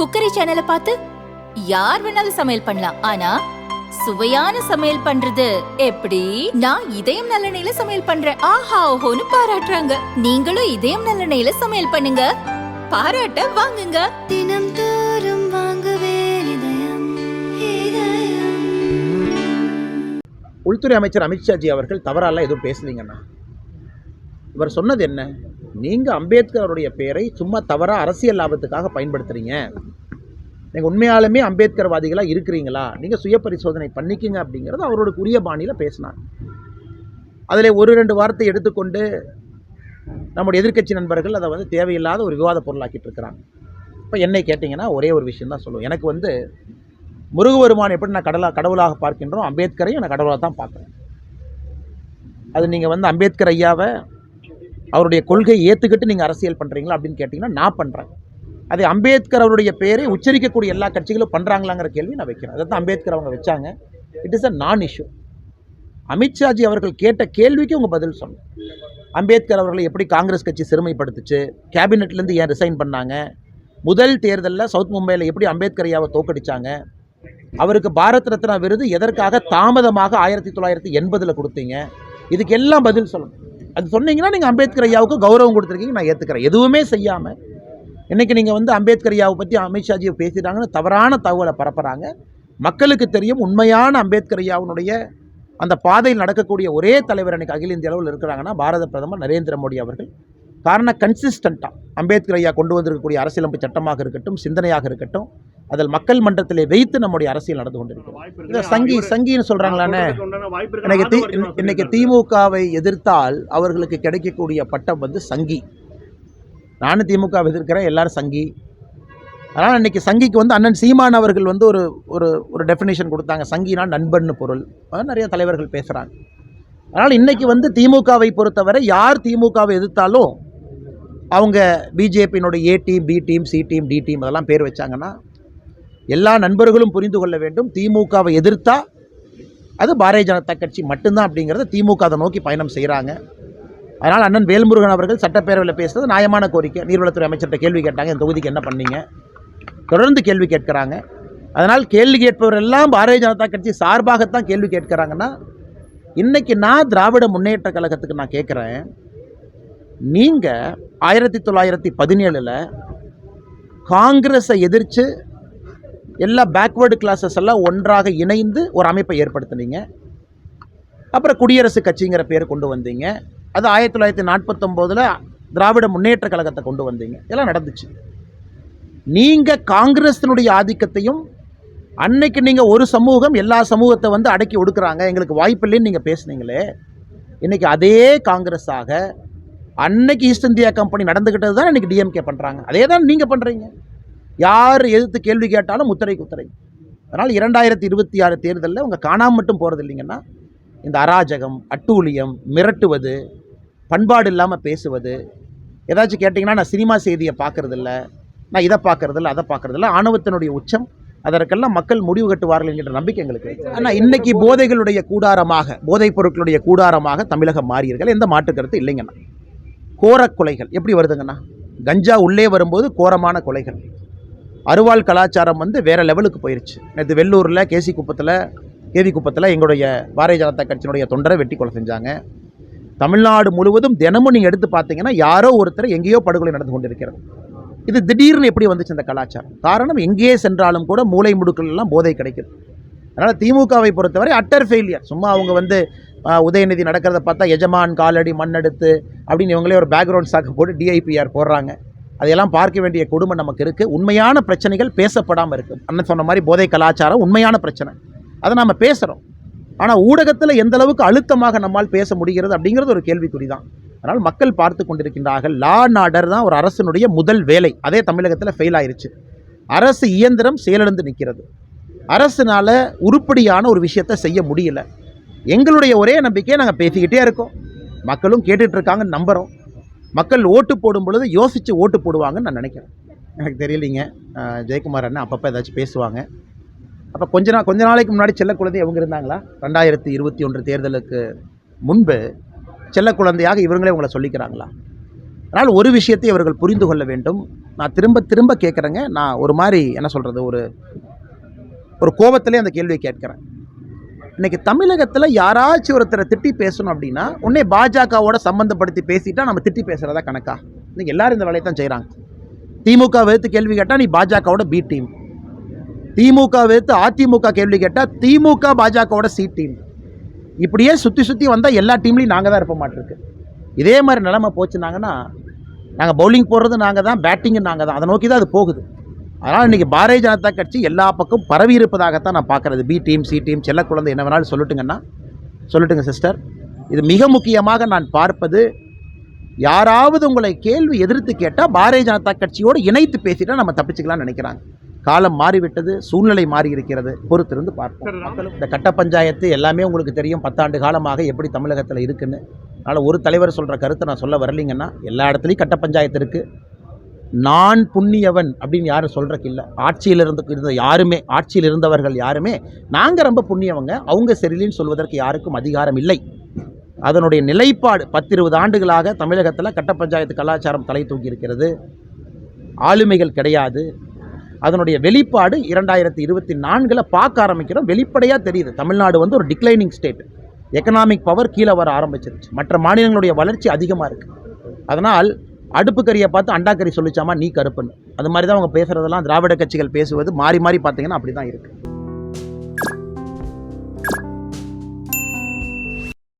Cookery சேனலை பார்த்து யார் வேணாலும் சமையல் பண்ணலாம். ஆனா சுவையான சமையல் பண்றது எப்படி? நான் இதயம் நல்லெண்ணெயில சமையல் பண்றேன். ஆஹா ஓஹோன்னு பாராட்டுறாங்க. நீங்களும் இதயம் நல்லெண்ணெயில சமையல் பண்ணுங்க. பாராட்ட வாங்குங்க. தினம் தோறும் வாங்குவே இதயம் இதயம். உள்துறை அமைச்சர் அமித்ஷாஜி அவர்கள் தவறாலாம் எதுவும் பேசலீங்கண்ணா இவர் சொன்னது என்ன? நீங்கள் அம்பேத்கருடைய பெயரை சும்மா தவறாக அரசியல் லாபத்துக்காக பயன்படுத்துகிறீங்க நீங்கள் உண்மையாலுமே அம்பேத்கர்வாதிகளாக இருக்கிறீங்களா? நீங்கள் சுய பரிசோதனை பண்ணிக்கிங்க அப்படிங்கிறது அவரோட உரிய பாணியில் பேசினார். அதில் ஒரு ரெண்டு வார்த்தை எடுத்துக்கொண்டு நம்முடைய எதிர்க்கட்சி நண்பர்கள் அதை வந்து தேவையில்லாத ஒரு விவாத பொருளாக்கிட்டு இருக்கிறாங்க. இப்போ என்னை கேட்டிங்கன்னா ஒரே ஒரு விஷயம் தான் சொல்லுவோம் எனக்கு வந்து முருகபெருமான் எப்படி நான் கடலாக கடவுளாக பார்க்கின்றோம் அம்பேத்கரையும் நான் கடவுளாக தான் பார்க்குறேன். அது நீங்கள் வந்து அம்பேத்கர் ஐயாவை அவருடைய கொள்கையை ஏற்றுக்கிட்டு நீங்கள் அரசியல் பண்ணுறீங்களா அப்படின்னு கேட்டிங்கன்னா நான் பண்ணுறேன் அதே அம்பேத்கர் அவருடைய பெயரை உச்சரிக்கக்கூடிய எல்லா கட்சிகளும் பண்ணுறாங்களாங்கிற கேள்வி நான் வைக்கிறேன். அதை தான் அம்பேத்கர் அவங்க வச்சாங்க. இட் இஸ் அ நான் இஷ்யூ அமித்ஷாஜி அவர்கள் கேட்ட கேள்விக்கு உங்கள் பதில் சொன்னேன். அம்பேத்கர் அவர்களை எப்படி காங்கிரஸ் கட்சி சிறுமைப்படுத்துச்சு? கேபினெட்லேருந்து ஏன் ரிசைன் பண்ணாங்க? முதல் தேர்தலில் சவுத் மும்பையில் எப்படி அம்பேத்கரையாவை தோக்கடிச்சாங்க? அவருக்கு பாரத் ரத்னா விருது எதற்காக தாமதமாக ஆயிரத்தி தொள்ளாயிரத்தி எண்பதில் கொடுத்தீங்க? இதுக்கு எல்லாம் பதில் சொல்லணும் அது சொன்னீங்கன்னா நீங்கள் அம்பேத்கர் ஐயாவுக்கு கௌரவம் கொடுத்துருக்கீங்க நான் ஏற்றுக்கிறேன் எதுவுமே செய்யாமல் இன்றைக்கி நீங்கள் வந்து அம்பேத்கர் ஐயாவை பற்றி அமித்ஷாஜியை பேசிட்டாங்கன்னு தவறான தகவலை பரப்புகிறாங்க மக்களுக்கு தெரியும் உண்மையான அம்பேத்கர் ஐயாவினுடைய அந்த பாதையில் நடக்கக்கூடிய ஒரே தலைவர் அன்றைக்கி அகில இந்திய அளவில் இருக்கிறாங்கன்னா பாரத பிரதமர் நரேந்திர மோடி அவர்கள். காரணம் கன்சிஸ்டண்ட்டாக அம்பேத்கர் ஐயா கொண்டு வந்திருக்கக்கூடிய அரசியலமைப்பு சட்டமாக இருக்கட்டும் சிந்தனையாக இருக்கட்டும் அதில் மக்கள் மன்றத்திலே வைத்து நம்முடைய அரசியல் நடந்து கொண்டிருக்கிறது. இதை சங்கி சங்கின்னு சொல்கிறாங்களாண்ணே இன்னைக்கு தி இன்னைக்கு திமுகவை எதிர்த்தால் அவர்களுக்கு கிடைக்கக்கூடிய பட்டம் வந்து சங்கி. நானும் திமுகவை எதிர்க்கிறேன் எல்லாரும் சங்கி. அதனால் இன்னைக்கு சங்கிக்கு வந்து அண்ணன் சீமான் அவர்கள் வந்து ஒரு ஒரு ஒரு டெஃபினேஷன் கொடுத்தாங்க. சங்கினா நண்பன்னு பொருள். நிறைய தலைவர்கள் பேசுகிறாங்க அதனால் இன்னைக்கு வந்து திமுகவை பொறுத்தவரை யார் திமுகவை எதிர்த்தாலும் அவங்க பிஜேபியினுடைய A team B team C team D team அதெல்லாம் பேர் வச்சாங்கன்னா எல்லா நண்பர்களும் புரிந்து கொள்ள வேண்டும். திமுகவை எதிர்த்தா அது பாரதிய ஜனதா கட்சி மட்டும்தான் அப்படிங்கிறத திமுக அதை நோக்கி பயணம் செய்கிறாங்க அதனால் அண்ணன் வேல்முருகன் அவர்கள் சட்டப்பேரவையில் பேசுறது நியாயமான கோரிக்கை. நீர்வளத்துறை அமைச்சர்கிட்ட கேள்வி கேட்டாங்க இந்த தொகுதிக்கு என்ன பண்ணீங்க? தொடர்ந்து கேள்வி கேட்குறாங்க. அதனால் கேள்வி கேட்பவர் எல்லாம் பாரதிய ஜனதா கட்சி சார்பாகத்தான் கேள்வி கேட்குறாங்கன்னா இன்றைக்கி நான் திராவிட முன்னேற்ற கழகத்துக்கு நான் கேட்குறேன் நீங்கள் ஆயிரத்தி தொள்ளாயிரத்தி பதினேழில் காங்கிரஸை எதிர்த்து எல்லா பேக்வேர்டு கிளாஸஸ் எல்லாம் ஒன்றாக இணைந்து ஒரு அமைப்பை ஏற்படுத்தினீங்க. அப்புறம் குடியரசு கட்சிங்கிற பேர் கொண்டு வந்தீங்க. அது ஆயிரத்தி தொள்ளாயிரத்தி நாற்பத்தொம்போதில் திராவிட முன்னேற்ற கழகத்தை கொண்டு வந்தீங்க. இதெல்லாம் நடந்துச்சு. நீங்கள் காங்கிரஸினுடைய ஆதிக்கத்தையும் அன்னைக்கு நீங்கள் ஒரு சமூகம் எல்லா சமூகத்தை வந்து அடக்கி ஒடுக்குறாங்க. எங்களுக்கு வாய்ப்பில்லைன்னு நீங்கள் பேசுனீங்களே. இன்றைக்கி அதே காங்கிரஸாக அன்னைக்கு ஈஸ்ட் இந்தியா கம்பெனி நடந்துக்கிட்டது தான் இன்றைக்கி டிஎம்கே பண்ணுறாங்க அதே தான் நீங்கள் பண்ணுறீங்க யார் எதிர்த்து கேள்வி கேட்டாலும் முத்திரை குத்திரை அதனால் இரண்டாயிரத்தி இருபத்தி ஆறு தேர்தலில் அவங்க காணாம மட்டும் போகிறது இல்லைங்கன்னா இந்த அராஜகம் அட்டூழியம் மிரட்டுவது பண்பாடு இல்லாமல் பேசுவது ஏதாச்சும் கேட்டிங்கன்னா நான் சினிமா செய்தியை பார்க்குறதில்ல நான் இதை பார்க்குறதில்ல அதை பார்க்குறதில்ல ஆணவத்தினுடைய உச்சம் அதற்கெல்லாம் மக்கள் முடிவு கட்டுவார்கள் என்கிற நம்பிக்கை எங்களுக்கு ஆனால் இன்னைக்கு போதைகளுடைய கூடாரமாக போதைப் பொருட்களுடைய கூடாரமாக தமிழகம் மாறியர்கள் எந்த மாற்று கருத்து இல்லைங்கண்ணா. கோரக் கொலைகள் எப்படி வருதுங்கண்ணா? கஞ்சா உள்ளே வரும்போது கோரமான கொலைகள். அருவாள் கலாச்சாரம் வந்து வேறு லெவலுக்கு போயிடுச்சு நேற்று வெள்ளூரில் கேசி குப்பத்தில் கேவி குப்பத்தில் எங்களுடைய பாரதிய ஜனதா கட்சியினுடைய தொண்டரை வெட்டி கொலை செஞ்சாங்க. தமிழ்நாடு முழுவதும் தினமும் நீங்கள் எடுத்து பார்த்தீங்கன்னா யாரோ ஒருத்தர் எங்கேயோ படுகொலை நடந்து கொண்டிருக்கிறது. இது திடீர்னு எப்படி வந்துச்சு இந்த கலாச்சாரம்? காரணம் எங்கேயே சென்றாலும் கூட மூளை முடுக்கள் எல்லாம் போதை கிடைக்குது. அதனால் திமுகவை பொறுத்தவரை அட்டர் ஃபெயிலியர் சும்மா அவங்க வந்து உதயநிதி நடக்கிறத பார்த்தா எஜமான் காலடி மண்ணெடுத்து அப்படின்னு இவங்களே ஒரு பேக்ரவுண்ட் சாக்கு போட்டு டிஐபிஆர் போடுறாங்க. அதையெல்லாம் பார்க்க வேண்டிய கொடுமை நமக்கு இருக்குது உண்மையான பிரச்சனைகள் பேசப்படாமல் இருக்குது அண்ணன் சொன்ன மாதிரி போதை கலாச்சாரம் உண்மையான பிரச்சனை. அதை நம்ம பேசுகிறோம் ஆனால் ஊடகத்தில் எந்த அளவுக்கு அழுத்தமாக நம்மால் பேச முடிகிறது அப்படிங்கிறது ஒரு கேள்விக்குறி தான் அதனால் மக்கள் பார்த்து கொண்டிருக்கின்றார்கள் லா அண்ட் ஆர்டர் தான் ஒரு அரசினுடைய முதல் வேலை. அதே தமிழகத்தில் ஃபெயில் ஆயிடுச்சு அரசு இயந்திரம் செயலிழந்து நிற்கிறது. அரசுனால் உருப்படியான ஒரு விஷயத்தை செய்ய முடியல. எங்களுடைய ஒரே நம்பிக்கையை நாங்கள் பேசிக்கிட்டே இருக்கோம். மக்களும் கேட்டுட்ருக்காங்கன்னு நம்புகிறோம் மக்கள் ஓட்டு போடும் பொழுது யோசித்து ஓட்டு போடுவாங்கன்னு நான் நினைக்கிறேன். எனக்கு தெரியலைங்க. ஜெயக்குமார் அண்ணன் அப்பப்போ ஏதாச்சும் பேசுவாங்க. அப்போ கொஞ்ச நாள் கொஞ்ச நாளைக்கு முன்னாடி செல்ல குழந்தை அவங்க இருந்தாங்களா? ரெண்டாயிரத்தி இருபத்தி ஒன்று தேர்தலுக்கு முன்பு செல்ல குழந்தையாக இவங்களே உங்களை சொல்லிக்கிறாங்களா? அதனால் ஒரு விஷயத்தை இவர்கள் புரிந்து கொள்ள வேண்டும். நான் திரும்ப திரும்ப கேட்குறேங்க. நான் ஒரு மாதிரி என்ன சொல்கிறது ஒரு ஒரு கோபத்திலே அந்த கேள்வியை கேட்குறேன். இன்னைக்கு தமிழகத்தில் யாராச்சும் ஒருத்தரை திட்டி பேசணும் அப்படின்னா உடனே பாஜகவோட சம்மந்தப்படுத்தி பேசிட்டா நம்ம திட்டி பேசுகிறதா கணக்கா? இன்னைக்கு எல்லாரும் இந்த வேலையை தான் செய்கிறாங்க திமுக வெறுத்து கேள்வி கேட்டால் நீ பாஜகவோட பி டீம் திமுக வெறுத்து அதிமுக கேள்வி கேட்டால் திமுக பாஜகவோட சி டீம் இப்படியே சுற்றி சுற்றி வந்தால் எல்லா டீம்லையும் நாங்கள் தான் இருப்ப மாட்டிருக்கு. இதே மாதிரி நிலமை போச்சுனாங்கன்னா நாங்கள் பவுலிங் போடுறது நாங்கள் தான் பேட்டிங்கு நாங்கள் தான். அதை நோக்கி தான் அது போகுது. அதனால் இன்றைக்கி பாரதிய ஜனதா கட்சி எல்லா பக்கம் பரவி இருப்பதாகத்தான் நான் பார்க்குறது. பி டீம் சி டீம் செல்ல குழந்தை என்ன வேணாலும் சொல்லட்டுங்கன்னா சொல்லட்டுங்க சிஸ்டர் இது மிக முக்கியமாக நான் பார்ப்பது யாராவது உங்களை கேள்வி எதிர்த்து கேட்டால் பாரதிய ஜனதா கட்சியோடு இணைத்து பேசிட்டா நம்ம தப்பிச்சுக்கலாம்னு நினைக்கிறாங்க. காலம் மாறிவிட்டது சூழ்நிலை மாறி இருக்கிறது பொறுத்திருந்து பார்ப்போம். மக்களும் இந்த கட்ட பஞ்சாயத்து எல்லாமே உங்களுக்கு தெரியும். பத்தாண்டு காலமாக எப்படி தமிழகத்தில் இருக்குன்னு. அதனால் ஒரு தலைவர் சொல்கிற கருத்தை நான் சொல்ல வரலைங்கன்னா எல்லா இடத்துலையும் கட்ட பஞ்சாயத்து இருக்குது நான் புண்ணியவன் அப்படின்னு யாரும் சொல்கிறக்கு இல்லை. ஆட்சியில் இருந்து இருந்த யாருமே ஆட்சியில் இருந்தவர்கள் யாருமே நாங்கள் ரொம்ப புண்ணியவங்க. அவங்க சரியில்லைன்னு சொல்வதற்கு யாருக்கும் அதிகாரம் இல்லை. அதனுடைய நிலைப்பாடு பத்திருபது ஆண்டுகளாக தமிழகத்தில் கட்ட பஞ்சாயத்து கலாச்சாரம் தலை தூக்கி இருக்கிறது. ஆளுமைகள் கிடையாது. அதனுடைய வெளிப்பாடு இரண்டாயிரத்தி இருபத்தி நான்கில் பார்க்க ஆரம்பிக்கிறோம். வெளிப்படையாக தெரியுது. தமிழ்நாடு வந்து ஒரு டிக்ளைனிங் ஸ்டேட் எக்கனாமிக் பவர் கீழே வர ஆரம்பிச்சிருச்சு. மற்ற மாநிலங்களுடைய வளர்ச்சி அதிகமாக இருக்குது அதனால் அடுப்பு கறியை பார்த்து அண்டாக்கறி சொல்லிச்சாமா நீ கருப்புன்னு. அது மாதிரி தான் அவங்க பேசுகிறதெல்லாம் திராவிட கட்சிகள் பேசுவது மாறி மாறி பார்த்தீங்கன்னா அப்படி தான் இருக்குது